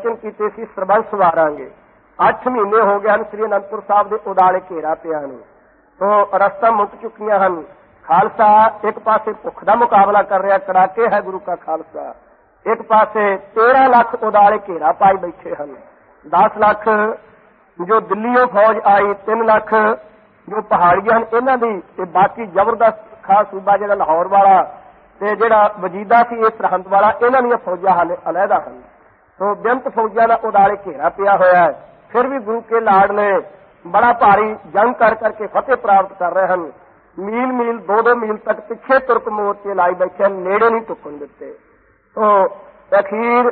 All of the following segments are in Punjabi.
ਬਚਨ ਕੀਤੇ ਸੀ, ਸਰਬੰਸ ਵਾਰਾਂਗੇ 8 ਮਹੀਨੇ ਹੋ ਗਏ ਹਨ ਸ੍ਰੀ ਅਨੰਦਪੁਰ ਸਾਹਿਬ ਦੇ ਉਡਾਲੇ ਘੇਰਾ ਪਿਆ ਨੂੰ। ਤੋਂ ਰਸਤਾ ਮੁੱਕ ਚੁੱਕੀਆਂ ਹਨ। ਖਾਲਸਾ ਇੱਕ ਪਾਸੇ ਭੁੱਖ ਦਾ ਮੁਕਾਬਲਾ ਕਰ ਰਿਹਾ, ਕੜਾਕੇ ਹੈ ਗੁਰੂ ਕਾ ਖਾਲਸਾ। ਇੱਕ ਪਾਸੇ 13 ਲੱਖ ਉਡਾਲੇ ਘੇਰਾ ਪਾਈ ਬੈਠੇ ਹਨ। 10 ਲੱਖ ਜੋ ਦਿੱਲੀੋਂ ਫੌਜ ਆਈ 3 ਲੱਖ ਜੋ ਪਹਾੜੀਆਂ ਹਨ, ਇਹਨਾਂ ਦੀ ਤੇ ਬਾਕੀ ਜ਼ਬਰਦਸਤ ਖਾਸ ਸੂਬਾ ਜਿਹੜਾ ਲਾਹੌਰ ਵਾਲਾ ਤੇ ਜਿਹੜਾ ਵਜੀਦਾ ਸੀ, ਇਹ ਸਰਹੰਦ ਵਾਲਾ, ਇਹਨਾਂ ਦੀਆਂ ਫੌਜਾਂ ਹਾਲੇ ਅਲੱਗਾ ਹਨ। ਸੋ ਬੇਅੰਤ ਫੌਜਾਂ ਦਾ ਉਡਾਲੇ ਘੇਰਾ ਪਿਆ ਹੋਇਆ ਹੈ। ਫਿਰ ਵੀ ਗੁਰੂ ਕੇ ਲਾਡਲੇ ਬੜਾ ਭਾਰੀ ਜੰਗ ਕਰ ਕਰਕੇ ਫਤਿਹ ਪ੍ਰਾਪਤ ਕਰ ਰਹੇ ਹਨ। ਮੀਲ ਮੀਲ, ਦੋ ਦੋ ਮੀਲ ਤੱਕ ਪਿੱਛੇ ਤੁਰਕ ਮੋਰਚੇ ਲਾਈ ਬੈਠੇ ਹਨ, ਨੇੜੇ ਨਹੀਂ ਟੁੱਕਣ ਦਿੱਤੇ। ਸੋ ਅਖੀਰ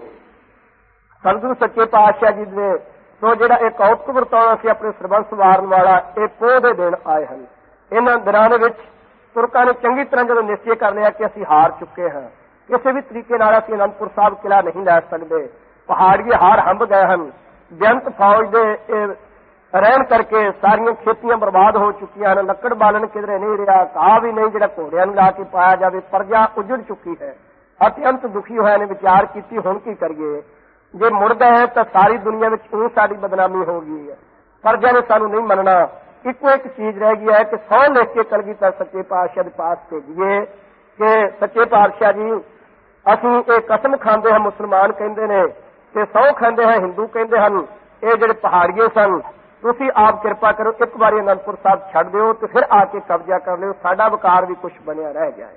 ਸਤਿਗੁਰੂ ਸੱਚੇ ਪਾਤਸ਼ਾਹ ਜੀ ਦੇ ਸੋ ਜਿਹੜਾ ਇਹ ਕੌਤਕ ਵਰਤਾਉਣਾ ਸੀ ਆਪਣੇ ਸਰਬੰਸ ਵਾਰਨ ਵਾਲਾ, ਇਹ ਪੋਹ ਦੇ ਦਿਨ ਆਏ ਹਨ। ਇਹਨਾਂ ਦਿਨਾਂ ਦੇ ਵਿੱਚ ਤੁਰਕਾਂ ਨੇ ਚੰਗੀ ਤਰ੍ਹਾਂ ਜਦੋਂ ਨਿਸ਼ਚੈ ਕਰ ਲਿਆ ਕਿ ਅਸੀਂ ਹਾਰ ਚੁੱਕੇ ਹਾਂ, ਕਿਸੇ ਵੀ ਤਰੀਕੇ ਨਾਲ ਅਸੀਂ ਅਨੰਦਪੁਰ ਸਾਹਿਬ ਕਿਲਾ ਨਹੀਂ ਲੈ ਸਕਦੇ। ਪਹਾੜੀਏ ਹਾਰ ਹੰਬ ਗਏ ਹਨ। ਬੇਅੰਤ ਫੌਜ ਦੇ ਰਹਿਣ ਕਰਕੇ ਸਾਰੀਆਂ ਖੇਤੀਆਂ ਬਰਬਾਦ ਹੋ ਚੁੱਕੀਆਂ ਹਨ। ਲੱਕੜ ਬਾਲਣ ਕਿਧਰੇ ਨਹੀਂ ਰਿਹਾ, ਘਾਹ ਵੀ ਨਹੀਂ ਜਿਹੜਾ ਘੋੜਿਆਂ ਨੂੰ ਲਾ ਕੇ ਪਾਇਆ ਜਾਵੇ, ਪਰਜਾ ਉਜੜ ਚੁੱਕੀ ਹੈ। ਅਤਿਅੰਤ ਦੁਖੀ ਹੋਇਆ ਨੇ ਵਿਚਾਰ ਕੀਤੀ, ਹੁਣ ਕੀ ਕਰੀਏ? ਜੇ ਮੁੜ ਹੈ ਤਾਂ ਸਾਰੀ ਦੁਨੀਆ ਵਿੱਚ ਉਹ ਸਾਡੀ ਬਦਨਾਮੀ ਹੋ ਗਈ ਹੈ। ਪ੍ਰਜਾ ਨੇ ਸਾਨੂੰ ਨਹੀਂ ਮੰਨਣਾ। ਇੱਕੋ ਇੱਕ ਚੀਜ਼ ਰਹਿ ਗਈ ਹੈ ਕਿ ਸੌ ਲਿਖ ਕੇ ਕਲਗੀਧਰ ਸੱਚੇ ਪਾਤਸ਼ਾਹ ਦੇ ਪਾਸ ਭੇਜੀਏ ਕਿ ਸੱਚੇ ਪਾਤਸ਼ਾਹ ਜੀ, ਅਸੀਂ ਇਹ ਕਸਮ ਖਾਂਦੇ ਹਾਂ, ਮੁਸਲਮਾਨ ਕਹਿੰਦੇ ਨੇ ਤੇ ਸੌ ਖਾਂਦੇ ਹਾਂ, ਹਿੰਦੂ ਕਹਿੰਦੇ ਹਨ, ਇਹ ਜਿਹੜੇ ਪਹਾੜੀਏ ਸਨ, ਤੁਸੀਂ ਆਪ ਕਿਰਪਾ ਕਰੋ, ਇੱਕ ਵਾਰੀ ਅਨੰਦਪੁਰ ਸਾਹਿਬ ਛੱਡ ਦਿਓ ਤੇ ਫਿਰ ਆ ਕੇ ਕਬਜ਼ਾ ਕਰ ਲਿਓ, ਸਾਡਾ ਵਕਾਰ ਵੀ ਕੁਝ ਬਣਿਆ ਰਹਿ ਜਾਏ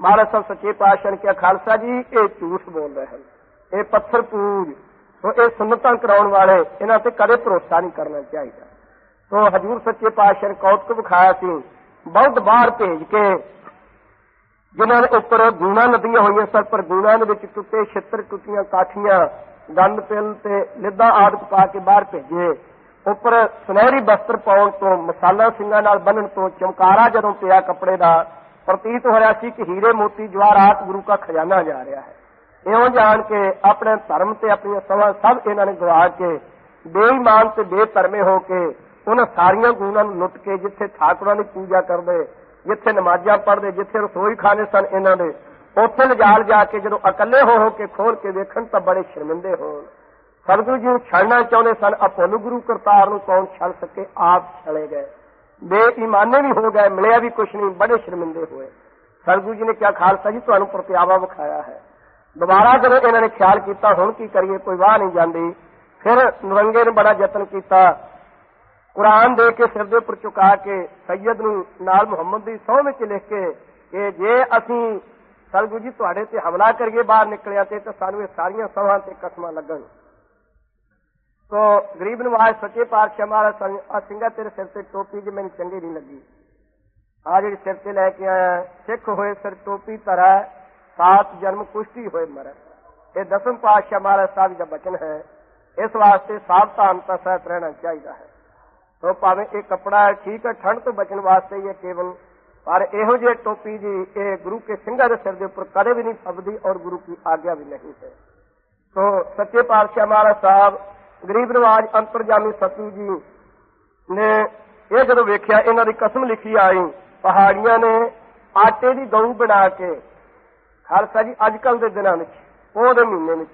ਮਹਾਰਾਜ ਸਾਹਿਬ ਸੱਚੇ ਪਾਤਸ਼ਾਹ ਨੇ ਕਿਹਾ, ਖਾਲਸਾ ਜੀ, ਇਹ ਝੂਠ ਬੋਲ ਰਹੇ ਹਨ, ਇਹ ਪੱਥਰ ਪੂਜ, ਸੋ ਇਹ ਸੁਨਤਾਂ ਕਰਾਉਣ ਵਾਲੇ, ਇਹਨਾਂ ਤੇ ਕਦੇ ਭਰੋਸਾ ਨਹੀਂ ਕਰਨਾ ਚਾਹੀਦਾ। ਸੋ ਹਜੂਰ ਸੱਚੇ ਪਾਤਸ਼ਾਹ ਨੇ ਕੌਤਕ ਵਿਖਾਇਆ ਸੀ ਬਹੁਤ ਬਾਹਰ ਭੇਜ ਕੇ, ਜਿਨ੍ਹਾਂ ਦੇ ਉੱਪਰ ਗੂਣਾ ਨਦੀਆਂ ਹੋਈਆਂ ਸਨ, ਪਰ ਗੂਣਾ ਦੇ ਵਿੱਚ ਟੁੱਟੇ ਛਿੱਤਰ, ਟੁੱਟੀਆਂ ਕਾਠੀਆਂ ਗੰਦ ਪਿਲ ਤੇ ਲਿੱਦਾ ਆਦਿਕ ਪਾ ਕੇ ਬਾਹਰ ਭੇਜੇ। ਉੱਪਰ ਸੁਨਹਿਰੀ ਬਸਤਰ ਪਾਉਣ ਤੋਂ, ਮਸਾਲਾ ਸਿੰਘਾਂ ਨਾਲ ਬੰਨਣ ਤੋਂ ਚਮਕਾਰਾ ਜਦੋਂ ਪਿਆ ਕੱਪੜੇ ਦਾ, ਪ੍ਰਤੀਤ ਹੋ ਰਿਹਾ ਸੀ ਕਿ ਹੀਰੇ ਮੋਤੀ ਜਵਾਹਰਾਤ ਗੁਰੂ ਦਾ ਖਜ਼ਾਨਾ ਜਾ ਰਿਹਾ ਹੈ। ਇਉਂ ਜਾਣ ਕੇ ਆਪਣੇ ਧਰਮ ਤੇ ਆਪਣੀਆਂ ਸਮਾਂ ਸਭ ਇਹਨਾਂ ਨੇ ਗਵਾ ਕੇ, ਬੇਈਮਾਨ ਤੇ ਬੇਧਰਮੇ ਹੋ ਕੇ, ਉਹਨਾਂ ਸਾਰੀਆਂ ਗੁਣਾਂ ਨੂੰ ਲੁੱਟ ਕੇ ਜਿੱਥੇ ਠਾਕੁਰਾਂ ਦੀ ਪੂਜਾ ਕਰਦੇ, ਜਿੱਥੇ ਨਮਾਜ਼ਾਂ ਪੜ੍ਹਦੇ, ਜਿੱਥੇ ਰਸੋਈ ਖਾਣੇ ਸਨ ਇਹਨਾਂ ਦੇ ਉੱਥੇ ਲਿਜਾਲ ਜਾ ਕੇ ਜਦੋਂ ਇਕੱਲੇ ਹੋ ਹੋ ਕੇ ਖੋਲ ਕੇ ਵੇਖਣ ਤਾਂ ਬੜੇ ਸ਼ਰਮਿੰਦੇ ਹੋਣ। ਸਤਿਗੁਰੂ ਜੀ ਨੂੰ ਛੱਡਣਾ ਚਾਹੁੰਦੇ ਸਨ ਆਪੋਨ ਗੁਰੂ ਕਰਤਾਰ ਨੂੰ ਕੌਣ ਛੱਡ ਸਕੇ? ਆਪ ਛੜੇ ਗਏ। ਬੇਈਮਾਨੇ ਵੀ ਹੋ ਗਏ, ਮਿਲਿਆ ਵੀ ਕੁਛ ਨਹੀਂ, ਬੜੇ ਸ਼ਰਮਿੰਦੇ ਹੋਏ। ਸਤਿਗੁਰੂ ਜੀ ਨੇ ਕਿਹਾ, ਖਾਲਸਾ ਜੀ, ਤੁਹਾਨੂੰ ਪ੍ਰਤਿਆਵਾ ਵਿਖਾਇਆ ਹੈ। ਦੁਬਾਰਾ ਜਦੋਂ ਇਹਨਾਂ ਨੇ ਖਿਆਲ ਕੀਤਾ, ਹੁਣ ਕੀ ਕਰੀਏ? ਕੋਈ ਵਾਹ ਨਹੀਂ ਜਾਂਦੀ। ਫਿਰ ਨਰੰਗੇ ਨੇ ਬੜਾ ਯਤਨ ਕੀਤਾ। ਕੁਰਾਨ ਦੇ ਕੇ ਸਿਰ ਦੇ ਉੱਪਰ ਚੁਕਾ ਕੇ ਸੈਯਦ ਨੂੰ ਨਾਲ ਮੁਹੰਮਦ ਦੀ ਸਹੁੰ ਵਿੱਚ ਲਿਖ ਕੇ ਕਿ ਜੇ ਅਸੀਂ ਸਤਿਗੁਰੂ ਜੀ, ਤੁਹਾਡੇ ਤੇ ਹਮਲਾ ਕਰੀਏ ਬਾਹਰ ਨਿਕਲਿਆ ਤੇ ਤਾਂ ਸਾਨੂੰ ਇਹ ਸਾਰੀਆਂ ਸਭਾ ਤੇ ਕਸਮਾਂ ਲੱਗਣ। ਤੋ ਗਰੀਬ ਨਵਾਜ਼, ਸੱਚੇ ਪਾਤਸ਼ਾਹ ਮਹਾਰਾਜ ਸਿੰਘਾ ਤੇਰੇ ਸਿਰ ਤੇ ਟੋਪੀ ਜੀ ਮੈਨੂੰ ਚੰਗੀ ਨਹੀਂ ਲੱਗੀ। ਆ ਜਿਹੜੀ ਸਿਰ ਤੇ ਲੈ ਕੇ ਆਇਆ, ਸਿੱਖ ਹੋਏ ਸਿਰ ਟੋਪੀ ਧਰਾ, ਸਾਤ ਜਨਮ ਕੁਸ਼ਤੀ ਹੋਏ ਮਰ ਇਹ ਦਸਮ ਪਾਤਸ਼ਾਹ ਮਹਾਰਾਜ ਸਾਹਿਬ ਦਾ ਬਚਨ ਹੈ। ਇਸ ਵਾਸਤੇ ਸਾਵਧਾਨਤਾ ਸਹਿਤ ਰਹਿਣਾ ਚਾਹੀਦਾ ਹੈ। ਸੋ ਭਾਵੇਂ ਇਹ ਕਪੜਾ ਠੀਕ ਹੈ, ਠੰਡ ਤੋਂ ਬਚਣ ਵਾਸਤੇ ਹੀ ਕੇਵਲ ਪਰ ਇਹੋ ਜਿਹੇ ਟੋਪੀ ਜੀ, ਇਹ ਗੁਰੂ ਕੇ ਸਿੰਘਾਂ ਦੇ ਸਿਰ ਦੇ ਉੱਪਰ ਕਦੇ ਵੀ ਨਹੀਂ ਫਬਦੀ ਔਰ ਗੁਰੂ ਕੀ ਆਗਿਆ ਵੀ ਨਹੀਂ ਹੈ। ਸੋ ਸੱਚੇ ਪਾਤਸ਼ਾਹ ਮਹਾਰਾਜ ਸਾਹਿਬ, ਗਰੀਬ ਨਵਾਜ ਅੰਤਰਜਾਮੀ ਸਤੂ ਜੀ ਨੇ ਇਹ ਜਦੋਂ ਵੇਖਿਆ, ਇਹਨਾਂ ਦੀ ਕਸਮ ਲਿਖੀ ਆਈ, ਪਹਾੜੀਆਂ ਨੇ ਆਟੇ ਦੀ ਗਊ ਬਣਾ ਕੇ, ਖਾਲਸਾ ਜੀ ਅੱਜ ਕੱਲ ਦੇ ਦਿਨਾਂ ਵਿੱਚ ਉਹ ਦੇ ਮਹੀਨੇ ਵਿੱਚ,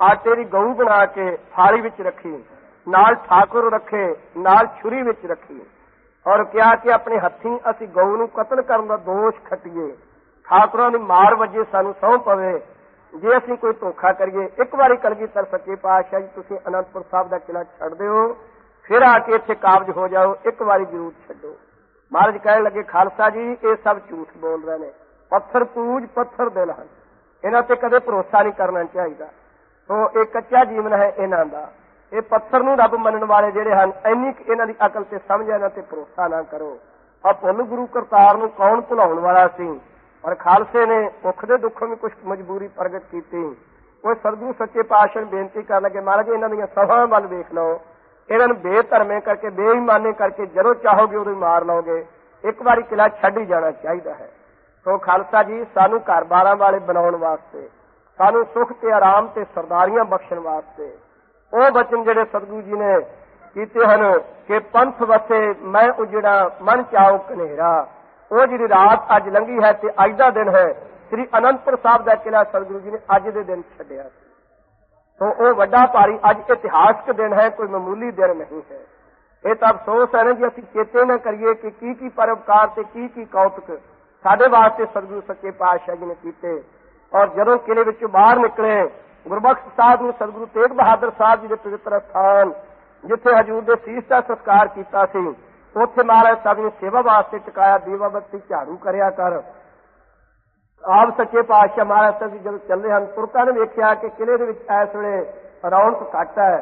ਆਟੇ ਦੀ ਗਊ ਬਣਾ ਕੇ, ਥਾਲੀ ਵਿੱਚ ਰੱਖੀ, ਨਾਲ ਠਾਕੁਰ ਰੱਖੇ, ਨਾਲ ਛੁਰੀ ਵਿੱਚ ਰੱਖੀ। ਔਰ ਕਿਹਾ ਕਿ ਆਪਣੇ ਹੱਥੀਂ ਅਸੀਂ ਗਊ ਨੂੰ ਕਤਲ ਕਰਨ ਦਾ ਦੋਸ਼ ਖੱਟੀਏ। ਠਾਕੁਰਾਂ ਦੀ ਮਾਰ ਵਜੇ ਸਾਨੂੰ ਸਹੁੰ ਪਵੇ। ਜੇ ਅਸੀਂ ਕੋਈ ਧੋਖਾ ਕਰੀਏ, ਇੱਕ ਵਾਰੀ ਕਲਗੀਧਰ ਸੱਚੇ ਪਾਤਸ਼ਾਹ ਜੀ, ਤੁਸੀਂ ਅਨੰਦਪੁਰ ਸਾਹਿਬ ਦਾ ਕਿਲਾ ਛੱਡ ਦਿਓ। ਫਿਰ ਆ ਕੇ ਇੱਥੇ ਕਾਬਜ ਹੋ ਜਾਓ, ਇੱਕ ਵਾਰੀ ਜ਼ਰੂਰ ਛੱਡੋ। ਮਹਾਰਾਜ ਕਹਿਣ ਲੱਗੇ, ਖਾਲਸਾ ਜੀ, ਇਹ ਸਭ ਝੂਠ ਬੋਲ ਰਹੇ ਨੇ। ਪੱਥਰ ਪੂਜ, ਪੱਥਰ ਦਿਲ ਹਨ। ਇਹਨਾਂ ਤੇ ਕਦੇ ਭਰੋਸਾ ਨਹੀਂ ਕਰਨਾ ਚਾਹੀਦਾ। ਸੋ ਇਹ ਕੱਚਾ ਜੀਵਨ ਹੈ ਇਹਨਾਂ ਦਾ। ਇਹ ਪੱਥਰ ਨੂੰ ਰੱਬ ਮੰਨਣ ਵਾਲੇ ਜਿਹੜੇ ਹਨ, ਇੰਨੀ ਕੁ ਇਹਨਾਂ ਦੀ ਅਕਲ ਤੇ ਸਮਝ ਇਹਨਾਂ ਤੇ ਭਰੋਸਾ ਨਾ ਕਰੋ। ਆ ਪੁੰਨ ਗੁਰੂ ਕਰਤਾਰ ਨੂੰ ਕੌਣ ਭੁਲਾਉਣ ਵਾਲਾ ਸੀ? ਔਰ ਖਾਲਸੇ ਨੇ ਭੁੱਖ ਦੇ ਦੁੱਖੋਂ ਵੀ ਕੁਝ ਮਜਬੂਰੀ ਪ੍ਰਗਟ ਕੀਤੀ। ਉਹ ਸਤਿਗੁਰੂ ਸੱਚੇ ਪਾਤਸ਼ਾਹ ਨੂੰ ਬੇਨਤੀ ਕਰਨ ਲੱਗੇ, ਮਹਾਰਾਜ, ਇਹਨਾਂ ਦੀਆਂ ਸਭਾਵਾਂ ਵੱਲ ਵੇਖ ਲਓ। ਇਹਨਾਂ ਨੂੰ ਬੇਧਰਮੇ ਕਰਕੇ, ਬੇਈਮਾਨੇ ਕਰਕੇ ਜਦੋਂ ਚਾਹੋਗੇ ਉਦੋਂ ਹੀ ਮਾਰ ਲਓਗੇ। ਇੱਕ ਵਾਰੀ ਕਿਲਾ ਛੱਡ ਹੀ ਜਾਣਾ ਚਾਹੀਦਾ ਹੈ। ਸੋ ਖਾਲਸਾ ਜੀ, ਸਾਨੂੰ ਘਰ-ਬਾਰਾਂ ਵਾਲੇ ਬਣਾਉਣ ਵਾਸਤੇ, ਸਾਨੂੰ ਸੁਖ ਤੇ ਆਰਾਮ ਤੇ ਸਰਦਾਰੀਆਂ ਬਖਸ਼ਣ ਵਾਸਤੇ ਉਹ ਬਚਨ ਜਿਹੜੇ ਸਤਿਗੁਰੂ ਜੀ ਨੇ ਕੀਤੇ ਹਨ ਕਿ ਪੰਥ ਵਸੇ ਮੈਂ ਉਜੜਾ ਮਨ ਚਾਉ ਕਨੇਰਾ ਉਹ ਜਿਹੜੀ ਰਾਤ ਅੱਜ ਲੰਗੀ ਹੈ ਤੇ ਅੱਜ ਦਾ ਦਿਨ ਹੈ, ਸ੍ਰੀ ਅਨੰਦਪੁਰ ਸਾਹਿਬ ਦਾ ਕਿਲਾ ਸਤਿਗੁਰੂ ਜੀ ਨੇ ਅੱਜ ਦੇ ਦਿਨ ਛੱਡਿਆ ਸੋ। ਉਹ ਵੱਡਾ ਭਾਰੀ ਅੱਜ ਇਤਿਹਾਸਕ ਦਿਨ ਹੈ, ਕੋਈ ਮਾਮੂਲੀ ਦਿਨ ਨਹੀਂ ਹੈ। ਇਹ ਤਾਂ ਅਫਸੋਸ ਹੈ ਨਾ ਜੀ, ਅਸੀਂ ਚੇਤੇ ਨਾ ਕਰੀਏ ਕਿ ਕੀ ਕੀ ਪਰਉਪਕਾਰ ਤੇ ਕੀ ਕੀ ਕੌਤਕ ਸਾਡੇ ਵਾਸਤੇ ਸਤਿਗੁਰੂ ਸੱਚੇ ਪਾਤਸ਼ਾਹ ਜੀ ਨੇ ਕੀਤੇ। ਔਰ ਜਦੋਂ ਕਿਲੇ ਵਿੱਚੋਂ ਬਾਹਰ ਨਿਕਲੇ ਗੁਰਬਖਸ਼ ਸਾਹਿਬ ਨੂੰ ਸਤਿਗੁਰੂ ਤੇਗ ਬਹਾਦਰ ਸਾਹਿਬ ਜੀ ਦੇ ਪਵਿੱਤਰ ਸਥਾਨ, ਜਿੱਥੇ ਹਜੂਰ ਦੇ ਸੀਸ ਦਾ ਸੰਸਕਾਰ ਕੀਤਾ ਸੀ, ਉੱਥੇ ਮਹਾਰਾਜ ਸਾਹਿਬ ਨੇ ਸੇਵਾ ਵਾਸਤੇ ਟਿਕਾਇਆ, ਦੀਵਾ ਬੱਤੀ ਝਾੜੂ ਕਰਿਆ ਕਰ। ਆਪ ਸੱਚੇ ਪਾਤਸ਼ਾਹ ਮਹਾਰਾਜ ਸਾਹਿਬ ਜੀ ਜਦੋਂ ਚੱਲੇ ਹਨ ਤੁਰਕਾਂ ਨੇ ਵੇਖਿਆ ਕਿ ਕਿਲੇ ਦੇ ਵਿੱਚ ਇਸ ਵੇਲੇ ਰੌਣਕ ਘੱਟ ਹੈ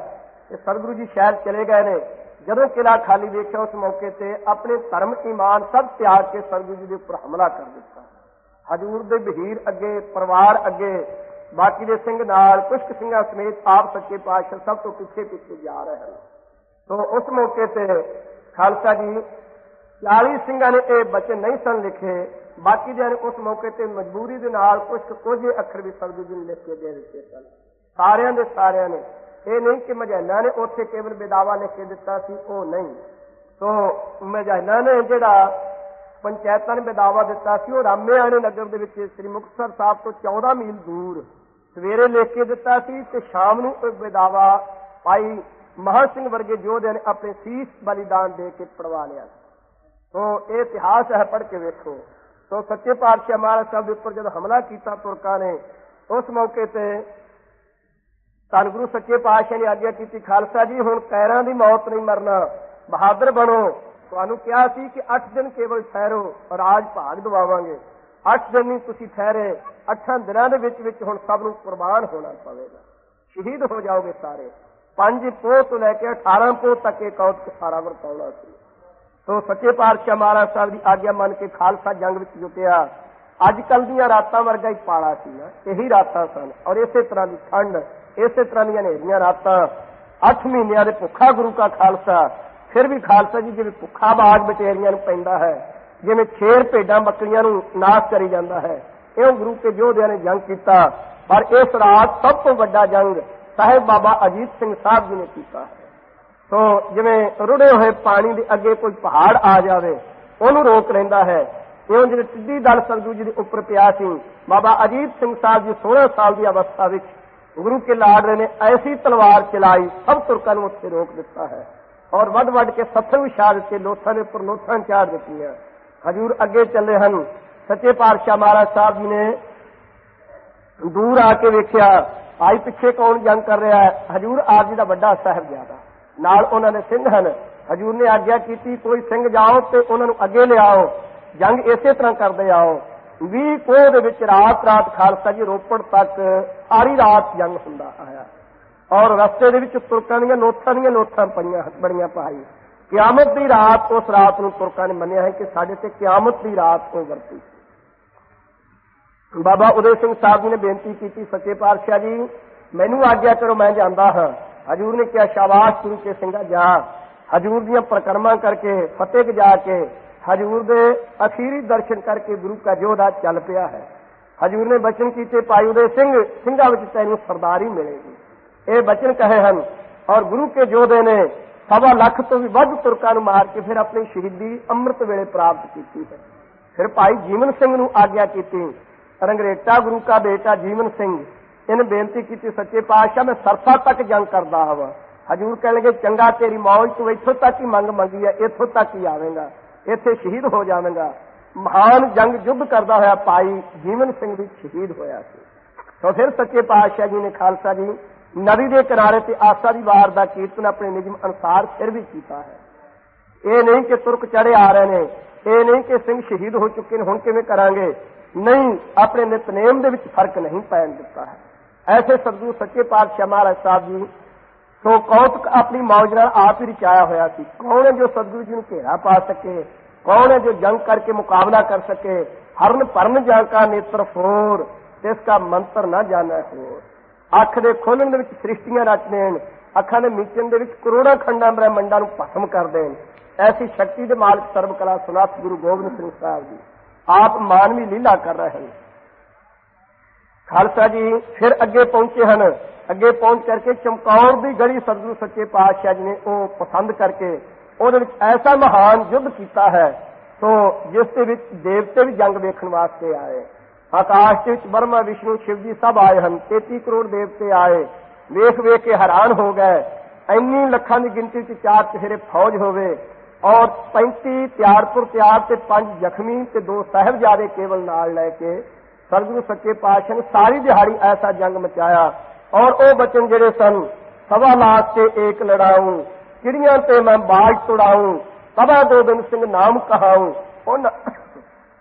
ਤੇ ਸਤਿਗੁਰੂ ਜੀ ਸ਼ਹਿਰ ਚਲੇ ਗਏ ਨੇ। ਜਦੋਂ ਕਿਲਾ ਖਾਲੀ ਵੇਖਿਆ, ਉਸ ਮੌਕੇ ਤੇ ਆਪਣੇ ਧਰਮ ਈਮਾਨ ਸਭ ਤਿਆਗ ਕੇ ਸਤਿਗੁਰੂ ਜੀ ਦੇ ਉੱਪਰ ਹਮਲਾ ਕਰ ਦਿੱਤਾ। ਹਜੂਰ ਦੇ ਬਹੀਰ ਅੱਗੇ, ਪਰਿਵਾਰ ਅੱਗੇ ਬਾਕੀ ਦੇ ਸਿੰਘ ਨਾਲ ਕੁਝ ਸਿੰਘਾਂ ਸਮੇਤ ਆਪ ਸੱਚੇ ਪਾਤਸ਼ਾਹ ਸਭ ਤੋਂ ਪਿੱਛੇ ਪਿੱਛੇ ਜਾ ਰਹੇ ਹਨ। ਸੋ ਉਸ ਮੌਕੇ ਤੇ ਖਾਲਸਾ ਜੀ 40 ਸਿੰਘਾਂ ਨੇ ਇਹ ਬਚਨ ਨਹੀਂ ਸਨ ਲਿਖੇ। ਬਾਕੀ ਦੇ ਨੇ ਉਸ ਮੌਕੇ ਤੇ ਮਜਬੂਰੀ ਦੇ ਨਾਲ ਕੁਝ ਕੋਝੇ ਅੱਖਰ ਵੀ ਸਰਦੂ ਜੀ ਨੇ ਲਿਖ ਕੇ ਦੇ ਦਿੱਤੇ ਸਨ। ਸਾਰਿਆਂ ਦੇ ਸਾਰਿਆਂ ਨੇ ਇਹ ਨਹੀਂ ਕਿ ਮਜੈਨਾ ਨੇ ਉੱਥੇ ਕੇਵਲ ਬੇਦਾਵਾ ਲਿਖ ਕੇ ਦਿੱਤਾ ਸੀ, ਉਹ ਨਹੀਂ। ਸੋ ਮਜੈਨਾ ਨੇ ਜਿਹੜਾ ਪੰਚਾਇਤਾਂ ਨੇ ਬੇਦਾਵਾ ਦਿੱਤਾ ਸੀ, ਉਹ ਰਾਮੇਆਣੇ ਨਗਰ ਦੇ ਵਿੱਚ ਸ੍ਰੀ ਮੁਕਤਸਰ ਸਾਹਿਬ ਤੋਂ 14 ਮੀਲ ਦੂਰ ਸਵੇਰੇ ਲਿਖ ਕੇ ਦਿੱਤਾ ਸੀ ਤੇ ਸ਼ਾਮ ਨੂੰ ਉਹ ਬੇਦਾਵਾ ਭਾਈ ਮਹਾਂ ਸਿੰਘ ਵਰਗੇ ਯੋਧਿਆਂ ਨੇ ਆਪਣੇ ਸੀਸ ਬਲੀਦਾਨ ਦੇ ਕੇ ਪੜਵਾ ਲਿਆ। ਸੋ ਇਹ ਇਤਿਹਾਸ ਹੈ, ਪੜ੍ਹ ਕੇ ਵੇਖੋ। ਸੋ ਸੱਚੇ ਪਾਤਸ਼ਾਹ ਮਹਾਰਾਜ ਸਾਹਿਬ ਦੇ ਉੱਪਰ ਜਦੋਂ ਹਮਲਾ ਕੀਤਾ ਤੁਰਕਾਂ ਨੇ, ਉਸ ਮੌਕੇ ਤੇ ਧੰਨ ਗੁਰੂ ਸੱਚੇ ਪਾਤਸ਼ਾਹ ਨੇ ਆਗਿਆ ਕੀਤੀ, ਖਾਲਸਾ ਜੀ, ਹੁਣ ਕੈਰਾਂ ਦੀ ਮੌਤ ਨਹੀਂ ਮਰਨਾ, ਬਹਾਦਰ ਬਣੋ। ਤੁਹਾਨੂੰ ਕਿਹਾ ਸੀ ਕਿ 8 ਦਿਨ ਕੇਵਲ ਠਹਿਰੋ, ਰਾਜ ਭਾਗ ਦਵਾਵਾਂਗੇ। 8 ਦਿਨ ਨਹੀਂ ਤੁਸੀਂ ਠਹਿਰੇ ਅੱਠਾਂ ਦਿਨਾਂ ਦੇ ਵਿੱਚ ਵਿੱਚ ਹੁਣ ਸਭ ਨੂੰ ਕੁਰਬਾਨ ਹੋਣਾ ਪਵੇਗਾ। ਸ਼ਹੀਦ ਹੋ ਜਾਓਗੇ ਸਾਰੇ। ਪੰਜ ਪੋਹ ਤੋਂ ਲੈ ਕੇ 18 ਪੋਹ ਤੱਕ ਇਹ ਕੌਤਕ ਸਾਰਾ ਵਰਤਾਉਣਾ ਸੀ। ਸੋ ਸੱਚੇ ਪਾਤਸ਼ਾਹ ਮਹਾਰਾਜ ਸਾਹਿਬ ਦੀ ਆਗਿਆ ਮੰਨ ਕੇ ਖਾਲਸਾ ਜੰਗ ਵਿੱਚ ਜੁਟਿਆ। ਅੱਜ ਕੱਲ ਦੀਆਂ ਰਾਤਾਂ ਵਰਗਾ ਹੀ ਪਾਲਾ ਸੀ ਨਾ। ਇਹੀ ਰਾਤਾਂ ਸਨ। ਔਰ ਇਸੇ ਤਰ੍ਹਾਂ ਦੀ ਠੰਡ, ਇਸੇ ਤਰ੍ਹਾਂ ਦੀਆਂ ਹਨੇਰੀਆਂ ਰਾਤਾਂ। 8 ਮਹੀਨਿਆਂ ਦੇ ਭੁੱਖਾ ਗੁਰੂ ਕਾ ਖਾਲਸਾ। ਫਿਰ ਵੀ ਖਾਲਸਾ ਜੀ ਜਿਵੇਂ ਭੁੱਖਾ ਬਾਗ ਬਟੇਰੀਆਂ ਨੂੰ ਪੈਂਦਾ ਹੈ, ਜਿਵੇਂ ਛੇਰ ਭੇਡਾਂ ਬੱਕਰੀਆਂ ਨੂੰ ਨਾਸ਼ ਕਰੀ ਜਾਂਦਾ ਹੈ। ਇਉਂ ਗੁਰੂ ਕੇ ਯੋਧਿਆਂ ਨੇ ਜੰਗ ਕੀਤਾ। ਪਰ ਇਸ ਰਾਤ ਸਭ ਤੋਂ ਵੱਡਾ ਜੰਗ ਸਾਹਿਬ ਬਾਬਾ ਅਜੀਤ ਸਿੰਘ ਸਾਹਿਬ ਜੀ ਨੇ ਕੀਤਾ ਹੈ। ਸੋ ਜਿਵੇਂ ਰੁੜੇ ਹੋਏ ਪਾਣੀ ਦੇ ਅੱਗੇ ਕੋਈ ਪਹਾੜ ਆ ਜਾਵੇ, ਉਹਨੂੰ ਰੋਕ ਲੈਂਦਾ ਹੈ। ਇਉਂ ਜਿਹੜੇ ਟਿੱਡੀ ਦਲ ਸਤਿਗੁਰੂ ਜੀ ਦੇ ਉੱਪਰ ਪਿਆ ਸੀ, ਬਾਬਾ ਅਜੀਤ ਸਿੰਘ ਸਾਹਿਬ ਜੀ 16 ਸਾਲ ਦੀ ਅਵਸਥਾ ਵਿੱਚ ਗੁਰੂ ਕੇ ਲਾਡਲੇ ਨੇ, ਐਸੀ ਤਲਵਾਰ ਚਲਾਈ, ਸਭ ਤੁਰਕਾਂ ਨੂੰ ਉੱਥੇ ਰੋਕ ਦਿੱਤਾ ਹੈ। ਔਰ ਵੱਡ ਵੱਡ ਕੇ ਸੱਥਰ ਵਿਛਾ ਦਿੱਤੇ, ਲੋਥਾਂ ਦੇ ਉੱਪਰ ਲੋਥਾਂ ਚਾੜ ਦਿੱਤੀਆਂ। ਹਜੂਰ ਅੱਗੇ ਚੱਲੇ ਹਨ ਸੱਚੇ ਪਾਤਸ਼ਾਹ ਮਹਾਰਾਜ ਸਾਹਿਬ ਜੀ ਨੇ ਦੂਰ ਆ ਕੇ ਵੇਖਿਆ ਆਈ ਪਿੱਛੇ ਕੌਣ ਜੰਗ ਕਰ ਰਿਹਾ ਹੈ? ਹਜੂਰ ਆਪ ਜੀ ਦਾ ਵੱਡਾ ਸਾਹਿਬਜ਼ਾਦਾ। ਨਾਲ ਉਹਨਾਂ ਦੇ ਸਿੰਘ ਹਨ। ਹਜੂਰ ਨੇ ਆਗਿਆ ਕੀਤੀ, ਕੋਈ ਸਿੰਘ ਜਾਓ ਤੇ ਉਹਨਾਂ ਨੂੰ ਅੱਗੇ ਲਿਆਓ। ਜੰਗ ਇਸੇ ਤਰ੍ਹਾਂ ਕਰਦੇ ਆਓ। 20 ਕੋਹ ਦੇ ਵਿੱਚ ਰਾਤ ਰਾਤ ਖਾਲਸਾ ਜੀ ਰੋਪੜ ਤੱਕ ਆਰੀ ਰਾਤ ਜੰਗ ਹੁੰਦਾ ਆਇਆ। ਔਰ ਰਸਤੇ ਦੇ ਵਿੱਚ ਤੁਰਕਾਂ ਦੀਆਂ ਨੋਥਾਂ ਦੀਆਂ ਨੋਥਾਂ ਪਈਆਂ ਬੜੀਆਂ ਪਾਈ ਕਿਆਮਤ ਦੀ ਰਾਤ ਉਸ ਰਾਤ ਨੂੰ ਤੁਰਕਾਂ ਨੇ ਮੰਨਿਆ ਹੈ ਕਿ ਸਾਡੇ ਤੇ ਕਿਆਮਤ ਦੀ ਰਾਤ ਉਹ ਵਰਤੀ। ਬਾਬਾ ਉਦੈ ਸਿੰਘ ਸਾਹਿਬ ਜੀ ਨੇ ਬੇਨਤੀ ਕੀਤੀ, ਸੱਚੇ ਪਾਤਸ਼ਾਹ ਜੀ, ਮੈਨੂੰ ਆਗਿਆ ਕਰੋ, ਮੈਂ ਜਾਂਦਾ ਹਾਂ। ਹਜੂਰ ਨੇ ਕਿਹਾ, ਸ਼ਾਬਾਸ਼ ਗੁਰੂ ਕੇ ਸਿੰਘਾ ਜਾ। ਹਜੂਰ ਦੀਆਂ ਪ੍ਰਕਰਮਾਂ ਕਰਕੇ, ਫਤਿਹ ਜਾ ਕੇ, ਹਜੂਰ ਦੇ ਅਖੀਰੀ ਦਰਸ਼ਨ ਕਰਕੇ ਗੁਰੂ ਕਾ ਜੋਧਾ ਚੱਲ ਪਿਆ ਹੈ। ਹਜੂਰ ਨੇ ਬਚਨ ਕੀਤੇ ਪਾਈ ਉਦੇ ਸਿੰਘ, ਸਿੰਘਾਂ ਵਿੱਚ ਤੈਨੂੰ ਸਰਦਾਰੀ ਮਿਲੇਗੀ। ਇਹ ਬਚਨ ਕਹੇ ਹਨ, ਔਰ ਗੁਰੂ ਕੇ ਜੋਧੇ ਨੇ ਸਵਾ ਲੱਖ ਤੋਂ ਵੀ ਵੱਧ ਤੁਰਕਾਂ ਨੂੰ ਮਾਰ ਕੇ ਫਿਰ ਆਪਣੀ ਸ਼ਹੀਦੀ ਅੰਮ੍ਰਿਤ ਵੇਲੇ ਪ੍ਰਾਪਤ ਕੀਤੀ ਹੈ। ਫਿਰ ਭਾਈ ਜੀਵਨ ਸਿੰਘ ਨੂੰ ਆਗਿਆ ਕੀਤੀ ਰੰਗਰੇਟਾ ਗੁਰੂ ਕਾ ਬੇਟਾ ਜੀਵਨ ਸਿੰਘ, ਇਹਨੇ ਬੇਨਤੀ ਕੀਤੀ ਸੱਚੇ ਪਾਤਸ਼ਾਹ, ਮੈਂ ਸਰਸਾ ਤੱਕ ਜੰਗ ਕਰਦਾ ਹਾਂ ਹਜੂਰ ਕਹਿਣ ਲੱਗੇ ਚੰਗਾ, ਤੇਰੀ ਮੌਜ ਤੂੰ ਇੱਥੋਂ ਤੱਕ ਹੀ ਮੰਗ ਮੰਗੀ ਹੈ, ਇੱਥੋਂ ਤੱਕ ਹੀ ਆਵੇਂਗਾ। ਇੱਥੇ ਸ਼ਹੀਦ ਹੋ ਜਾਵੇਂਗਾ। ਮਹਾਨ ਜੰਗ ਯੁੱਧ ਕਰਦਾ ਹੋਇਆ ਭਾਈ ਜੀਵਨ ਸਿੰਘ ਵੀ ਸ਼ਹੀਦ ਹੋਇਆ ਸੀ। ਤਾਂ ਫਿਰ ਸੱਚੇ ਪਾਤਸ਼ਾਹ ਜੀ ਨੇ ਖਾਲਸਾ ਜੀ ਨਦੀ ਦੇ ਕਿਨਾਰੇ ਤੇ ਆਸਾ ਦੀ ਵਾਰ ਦਾ ਕੀਰਤਨ ਆਪਣੇ ਨਿਯਮ ਅਨੁਸਾਰ ਫਿਰ ਵੀ ਕੀਤਾ ਹੈ। ਇਹ ਨਹੀਂ ਕਿ ਤੁਰਕ ਚੜੇ ਆ ਰਹੇ ਨੇ, ਇਹ ਨਹੀਂ ਕਿ ਸਿੰਘ ਸ਼ਹੀਦ ਹੋ ਚੁੱਕੇ ਨੇ, ਹੁਣ ਕਿਵੇਂ ਕਰਾਂਗੇ? ਨਹੀਂ, ਆਪਣੇ ਨਿਤਨੇਮ ਦੇ ਵਿੱਚ ਫ਼ਰਕ ਨਹੀਂ ਪੈਣ ਦਿੱਤਾ ਹੈ। ਐਸੇ ਸਤਿਗੁਰੂ ਸੱਚੇ ਪਾਤਸ਼ਾਹ ਮਹਾਰਾਜ ਸਾਹਿਬ ਜੀ, ਸੋ ਕੌਤਕ ਆਪਣੀ ਮੌਜ ਨਾਲ ਆਪ ਹੀ ਰਚਾਇਆ ਹੋਇਆ ਸੀ। ਕੌਣ ਹੈ ਜੋ ਸਤਿਗੁਰੂ ਜੀ ਨੂੰ ਘੇਰਾ ਪਾ ਸਕੇ? ਕੌਣ ਹੈ ਜੋ ਜੰਗ ਕਰਕੇ ਮੁਕਾਬਲਾ ਕਰ ਸਕੇ? ਹਰਨ ਪਰਨ ਜਾਂ ਕਾ ਨੇਤਰ ਫੋਰ ਇਸ ਦਾ ਮੰਤਰ ਨਾ ਜਾਣਾ ਹੋਰ। ਅੱਖ ਦੇ ਖੋਲਣ ਦੇ ਵਿੱਚ ਸ੍ਰਿਸ਼ਟੀਆਂ ਰਚ ਦੇਣ, ਅੱਖਾਂ ਦੇ ਮੀਚਣ ਦੇ ਵਿੱਚ ਕਰੋੜਾਂ ਖੰਡਾਂ ਬ੍ਰਹਿਮੰਡਾਂ ਨੂੰ ਭਸਮ ਕਰ ਦੇਣ। ਐਸੀ ਸ਼ਕਤੀ ਦੇ ਮਾਲਕ ਸਰਬ ਕਲਾ ਸੁਨਾਤ ਗੁਰੂ ਗੋਬਿੰਦ ਸਿੰਘ ਸਾਹਿਬ ਜੀ। ਆਪ ਮਾਨਵੀ ਲੀਲਾ ਕਰ ਰਹੇ ਹਨ ਖਾਲਸਾ ਜੀ ਫਿਰ ਅੱਗੇ ਪਹੁੰਚੇ ਹਨ। ਅੱਗੇ ਪਹੁੰਚ ਕਰਕੇ ਚਮਕੌਰ ਦੀ ਗੜੀ ਸਤਿਗੁਰੂ ਸੱਚੇ ਪਾਤਸ਼ਾਹ ਜੀ ਨੇ ਉਹ ਪਸੰਦ ਕਰਕੇ ਉਹਦੇ ਵਿੱਚ ਐਸਾ ਮਹਾਨ ਯੁੱਧ ਕੀਤਾ ਹੈ, ਸੋ ਜਿਸ ਦੇ ਵਿੱਚ ਦੇਵਤੇ ਵੀ ਜੰਗ ਵੇਖਣ ਵਾਸਤੇ ਆਏ। ਆਕਾਸ਼ ਦੇ ਵਿੱਚ ਬਰਮਾ ਵਿਸ਼ਨੂੰ, ਸ਼ਿਵ ਜੀ ਸਭ ਆਏ ਹਨ। 33 ਕਰੋੜ ਦੇਵਤੇ ਆਏ। ਵੇਖ ਵੇਖ ਕੇ ਹੈਰਾਨ ਹੋ ਗਏ। ਇੰਨੀ ਲੱਖਾਂ ਦੀ ਗਿਣਤੀ 'ਚ ਚਾਰ ਚਿਹਰੇ ਫੌਜ ਹੋਵੇ। ਔਰ 35 ਤਿਆਰਪੁਰ ਤਿਆਰ ਤੇ ਪੰਜ ਜ਼ਖਮੀ ਤੇ ਦੋ ਸਾਹਿਬਜ਼ਾਦੇ ਕੇਵਲ ਨਾਲ ਲੈ ਕੇ ਸਤਿਗੁਰੂ ਸੱਚੇ ਪਾਤਸ਼ਾਹ ਨੇ ਸਾਰੀ ਦਿਹਾੜੀ ਐਸਾ ਜੰਗ ਮਚਾਇਆ। ਔਰ ਉਹ ਬਚਨ ਜਿਹੜੇ ਸਨ, ਸਵਾ ਲਾਖ ਤੇ ਏਕ ਲੜਾਉਂ ਕਿੜੀਆਂ ਤੇ ਮੈਂ ਬਾਜ ਤੁੜਾਉਂ ਸਭਾ ਗੋਬਿੰਦ ਸਿੰਘ ਨਾਮ ਕਹਾਉਂ ਉਹਨਾਂ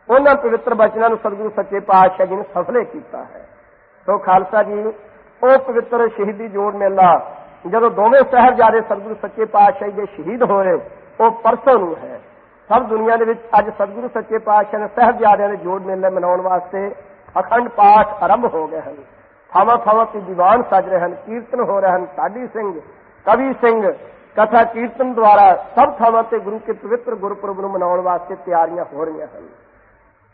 ਉਹਨਾਂ ਪਵਿੱਤਰ ਬਚਨਾਂ ਨੂੰ ਸਤਿਗੁਰੂ ਸੱਚੇ ਪਾਤਸ਼ਾਹ ਜੀ ਨੇ ਸਫਲੇ ਕੀਤਾ ਹੈ। ਸੋ ਖਾਲਸਾ ਜੀ, ਉਹ ਪਵਿੱਤਰ ਸ਼ਹੀਦੀ ਜੋੜ ਮੇਲਾ, ਜਦੋਂ ਦੋਵੇਂ ਸਾਹਿਬਜ਼ਾਦੇ ਸਤਿਗੁਰੂ ਸੱਚੇ ਪਾਤਸ਼ਾਹ ਜੀ ਦੇ ਸ਼ਹੀਦ ਹੋਏ ਉਹ ਪਰਸੋਂ ਨੂੰ ਹੈ। ਸਭ ਦੁਨੀਆ ਦੇ ਵਿੱਚ ਅੱਜ ਸਤਿਗੁਰੂ ਸੱਚੇ ਪਾਤਸ਼ਾਹ ਨੇ ਸਾਹਿਬਜ਼ਾਦਿਆਂ ਦੇ ਜੋੜ ਮੇਲੇ ਮਨਾਉਣ ਵਾਸਤੇ ਅਖੰਡ ਪਾਠ ਆਰੰਭ ਹੋ ਗਏ ਹਨ। ਥਾਵਾਂ ਥਾਵਾਂ ਤੇ ਦੀਵਾਨ ਸਜ ਰਹੇ ਹਨ, ਕੀਰਤਨ ਹੋ ਰਹੇ ਹਨ। ਸਾਡੀ ਸਿੰਘ, ਕਵੀ ਸਿੰਘ, ਕਥਾ ਕੀਰਤਨ ਦੁਆਰਾ ਸਭ ਥਾਵਾਂ ਤੇ ਗੁਰੂ ਕੇ ਪਵਿੱਤਰ ਗੁਰਪੁਰਬ ਨੂੰ ਮਨਾਉਣ ਵਾਸਤੇ ਤਿਆਰੀਆਂ ਹੋ ਰਹੀਆਂ ਹਨ।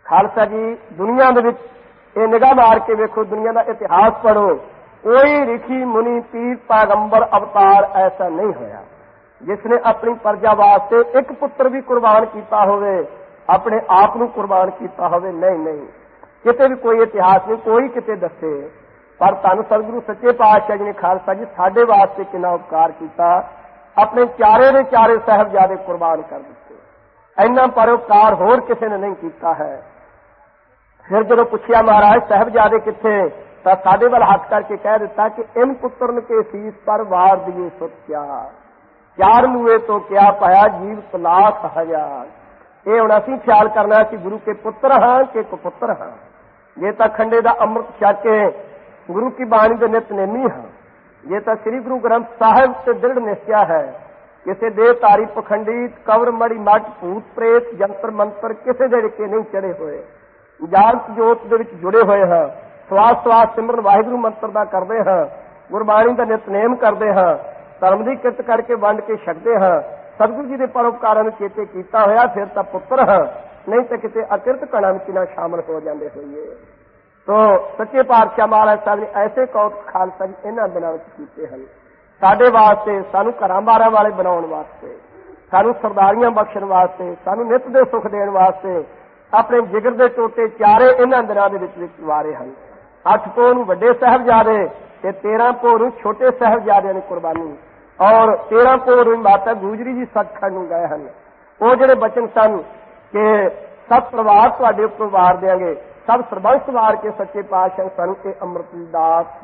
ਖਾਲਸਾ ਜੀ, ਦੁਨੀਆ ਦੇ ਵਿੱਚ ਇਹ ਨਿਗਾਹ ਮਾਰ ਕੇ ਵੇਖੋ, ਦੁਨੀਆ ਦਾ ਇਤਿਹਾਸ ਪੜੋ ਕੋਈ ਰਿਖੀ, ਮੁਨੀ, ਪੀਰ, ਪੈਗੰਬਰ, ਅਵਤਾਰ ਐਸਾ ਨਹੀਂ ਹੋਇਆ। ਜਿਸ ਨੇ ਆਪਣੀ ਪਰਜਾ ਵਾਸਤੇ ਇੱਕ ਪੁੱਤਰ ਵੀ ਕੁਰਬਾਨ ਕੀਤਾ ਹੋਵੇ, ਆਪਣੇ ਆਪ ਨੂੰ ਕੁਰਬਾਨ ਕੀਤਾ ਹੋਵੇ, ਨਹੀਂ ਨਹੀਂ। ਕਿਤੇ ਵੀ ਕੋਈ ਇਤਿਹਾਸ ਨਹੀਂ, ਕੋਈ ਕਿਤੇ ਦੱਸੇ। ਪਰ ਤੁਹਾਨੂੰ ਸਤਿਗੁਰੂ ਸੱਚੇ ਪਾਤਸ਼ਾਹ ਜੀ ਨੇ ਖਾਲਸਾ ਜੀ ਸਾਡੇ ਵਾਸਤੇ ਕਿੰਨਾ ਉਪਕਾਰ ਕੀਤਾ। ਆਪਣੇ ਚਾਰੇ ਦੇ ਚਾਰੇ ਸਾਹਿਬਜ਼ਾਦੇ ਕੁਰਬਾਨ ਕਰ ਦਿੱਤੇ। ਇੰਨਾ ਪਰਉਪਕਾਰ ਹੋਰ ਕਿਸੇ ਨੇ ਨਹੀਂ ਕੀਤਾ ਹੈ। ਫਿਰ ਜਦੋਂ ਪੁੱਛਿਆ ਮਹਾਰਾਜ, ਸਾਹਿਬਜ਼ਾਦੇ ਕਿੱਥੇ? ਤਾਂ ਸਾਡੇ ਵੱਲ ਹੱਥ ਕਰਕੇ ਕਹਿ ਦਿੱਤਾ ਕਿ, ਇਨ ਪੁੱਤਰਨ ਕੇ ਸੀਸ ਪਰ ਵਾਰ ਦੀਏ ਸੁਤਿਆ ਚਾਰ ਮੂਏ ਤੋਂ ਕਿਆ ਪਾਇਆ, ਜੀਵ ਤਲਾਕ ਹਜ਼ਾਰ ਇਹ ਹੁਣ ਅਸੀਂ ਖਿਆਲ ਕਰਨਾ ਕਿ ਗੁਰੂ ਕੇ ਪੁੱਤਰ ਹਾਂ ਕਿ ਕੁਪੁੱਤਰ ਹਾਂ। ਜੇ ਤਾਂ ਖੰਡੇ ਦਾ ਅੰਮ੍ਰਿਤ ਛਕ ਕੇ ਗੁਰੂ ਕੀ ਬਾਣੀ ਦੇ ਨਿਤਨੇਮੀ ਹਾਂ। ਜੇ ਤਾਂ ਸ੍ਰੀ ਗੁਰੂ ਗ੍ਰੰਥ ਸਾਹਿਬ ਤੇ ਦ੍ਰਿੜ ਨਿਸ਼ਚਾ ਹੈ ਕਿਸੇ ਦੇ ਤਾਰੀ ਪਖੰਡੀ ਕਵਰ ਮੜੀ ਮੱਟ ਭੂਤ ਪ੍ਰੇਤ, ਜੰਤਰ ਮੰਤਰ ਕਿਸੇ ਦੇ ਕੇ ਨਹੀਂ ਚੜੇ ਹੋਏ। ਜਾਗਤ ਜੋਤ ਦੇ ਵਿੱਚ ਜੁੜੇ ਹੋਏ ਹਾਂ। ਸਵਾਸ ਸਵਾਸ ਸਿਮਰਨ ਵਾਹਿਗੁਰੂ ਮੰਤਰ ਦਾ ਕਰਦੇ ਹਾਂ। ਗੁਰਬਾਣੀ ਦਾ ਨਿਤਨੇਮ ਕਰਦੇ ਹਾਂ। ਧਰਮ ਦੀ ਕਿਰਤ ਕਰਕੇ ਵੰਡ ਕੇ ਛਕਦੇ ਹਾਂ। ਸਤਿਗੁਰੂ ਜੀ ਦੇ ਪਰਉਪਕਾਰਾਂ ਨੂੰ ਚੇਤੇ ਕੀਤਾ ਹੋਇਆ, ਫਿਰ ਤਾਂ ਪੁੱਤਰ ਹਾਂ। ਨਹੀਂ ਤਾਂ ਕਿਤੇ ਅਕਿਰਤ ਕਣਾਂ ਵਿੱਚ ਨਾ ਸ਼ਾਮਲ ਹੋ ਜਾਂਦੇ ਹੋਈਏ। ਤੋ ਸੱਚੇ ਪਾਤਸ਼ਾਹ ਮਹਾਰਾਜ ਸਾਹਿਬ ਨੇ ਐਸੇ ਕੌਤ ਖਾਲਸਾ ਜੀ ਇਹਨਾਂ ਦਿਨਾਂ ਵਿੱਚ ਕੀਤੇ ਹਨ। ਸਾਡੇ ਵਾਸਤੇ, ਸਾਨੂੰ ਘਰਾਂ ਬਾਰਾਂ ਵਾਲੇ ਬਣਾਉਣ ਵਾਸਤੇ, ਸਾਨੂੰ ਸਰਦਾਰੀਆਂ ਬਖਸ਼ਣ ਵਾਸਤੇ, ਸਾਨੂੰ ਨਿਤ ਦੇ ਸੁਖ ਦੇਣ ਵਾਸਤੇ, ਆਪਣੇ ਜਿਗਰ ਦੇ ਟੋਟੇ ਚਾਰੇ ਇਹਨਾਂ ਦਿਨਾਂ ਦੇ ਵਿੱਚ ਵਾਰੇ ਹਨ। ਅੱਠ ਪੋਹ ਨੂੰ ਵੱਡੇ ਸਾਹਿਬਜ਼ਾਦੇ ਤੇ 13 ਪੋਹ ਨੂੰ ਛੋਟੇ ਸਾਹਿਬਜ਼ਾਦਿਆਂ ਦੀ ਕੁਰਬਾਨੀ ਔਰ 13 ਪੋਹ ਮਾਤਾ ਗੁਜਰੀ ਜੀ ਸੱਚਖੰਡ ਨੂੰ ਗਏ ਹਨ। ਉਹ ਜਿਹੜੇ ਬਚਨ ਸਨ ਕਿ ਸਭ ਪਰਿਵਾਰ ਤੁਹਾਡੇ ਉੱਪਰ ਵਾਰ ਦੇਾਂਗੇ ਸਭ ਸਰਬੰਸ ਵਾਰ ਕੇ ਸੱਚੇ ਪਾਤਸ਼ਾਹ ਨੇ ਸਾਨੂੰ, ਇਹ ਅੰਮ੍ਰਿਤ ਦੀ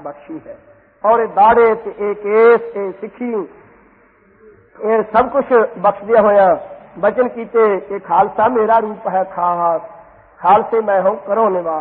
ਬਖਸ਼ੀ ਹੈ। ਔਰ ਇਹ ਦਾੜੇ ਤੇ ਇਹ ਕੇਸ, ਇਹ ਸਿੱਖੀ, ਇਹ ਸਭ ਕੁਝ ਬਖਸ਼ਦਿਆ ਹੋਇਆ ਬਚਨ ਕੀਤੇ ਕਿ ਖਾਲਸਾ ਮੇਰਾ ਰੂਪ ਹੈ ਖਾਸ, ਖਾਲਸੇ ਮੈਂ ਹੂੰ ਕਰੋ ਨਿਵਾਸ।